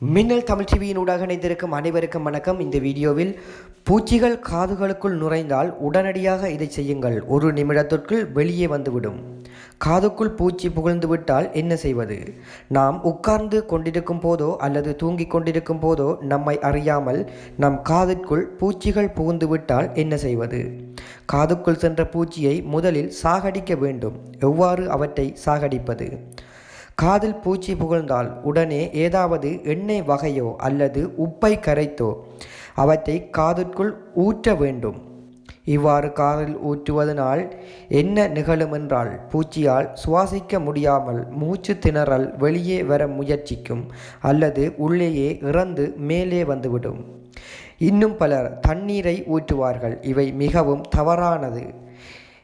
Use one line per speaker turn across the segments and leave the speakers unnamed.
மின்னல் தமிழ் டிவியின் ஊடாக இணைந்திருக்கும் அனைவருக்கும் வணக்கம். இந்த வீடியோவில் பூச்சிகள் காதுகளுக்குள் நுழைந்தால் உடனடியாக இதை செய்யுங்கள். ஒரு நிமிடத்திற்குள் வெளியே வந்துவிடும். காதுக்குள் பூச்சி புகழ்ந்து விட்டால் என்ன செய்வது? நாம் உட்கார்ந்து கொண்டிருக்கும் போதோ அல்லது தூங்கிக் கொண்டிருக்கும் போதோ நம்மை அறியாமல் நம் காதிற்குள் பூச்சிகள் புகுந்து விட்டால் என்ன செய்வது? காதுக்குள் சென்ற பூச்சியை முதலில் சாகடிக்க வேண்டும். எவ்வாறு அவற்றை சாகடிப்பது? காதில் பூச்சி புகழ்ந்தால் உடனே ஏதாவது எண்ணெய் வகையோ அல்லது உப்பை கரைத்தோ அவற்றை காதிற்குள் ஊற்ற வேண்டும். இவ்வாறு காதில் ஊற்றுவதனால் என்ன நிகழுமென்றால் பூச்சியால் சுவாசிக்க முடியாமல் மூச்சு திணறல் வெளியே வர முயற்சிக்கும் அல்லது உள்ளேயே இறந்து மேலே வந்துவிடும். இன்னும் பலர் தண்ணீரை ஊற்றுவார்கள். இவை மிகவும் தவறானது.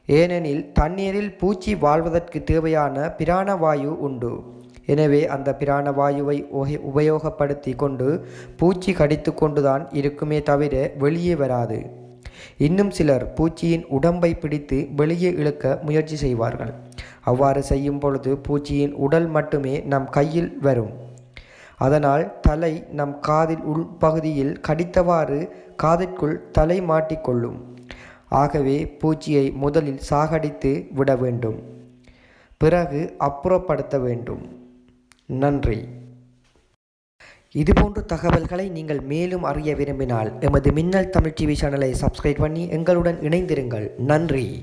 ஏனெனில் தண்ணீரில் பூச்சி வாழ்வதற்கு தேவையான பிராணவாயு உண்டு. எனவே அந்த பிராணவாயுவை உப- உபயோகப்படுத்தி கொண்டு பூச்சி கடித்து கொண்டுதான் இருக்குமே தவிர வெளியே வராது. இன்னும் சிலர் பூச்சியின் உடம்பை பிடித்து வெளியே இழுக்க முயற்சி செய்வார்கள். அவ்வாறு செய்யும் பொழுது பூச்சியின் உடல் மட்டுமே நம் கையில் வரும். அதனால் தலை நம் காதில் உள்பகுதியில் கடித்தவாறு காதிற்குள் தலை மாட்டிக்கொள்ளும் ஆகவே பூச்சியை முதலில் சாகடித்து விட வேண்டும். பிறகு அப்புறப்படுத்த வேண்டும். நன்றி. இதுபோன்ற தகவல்களை நீங்கள் மேலும் அறிய விரும்பினால் எமது மின்னல் தமிழ் டிவி சேனலை சப்ஸ்கிரைப் பண்ணி எங்களுடன் இணைந்திருங்கள். நன்றி.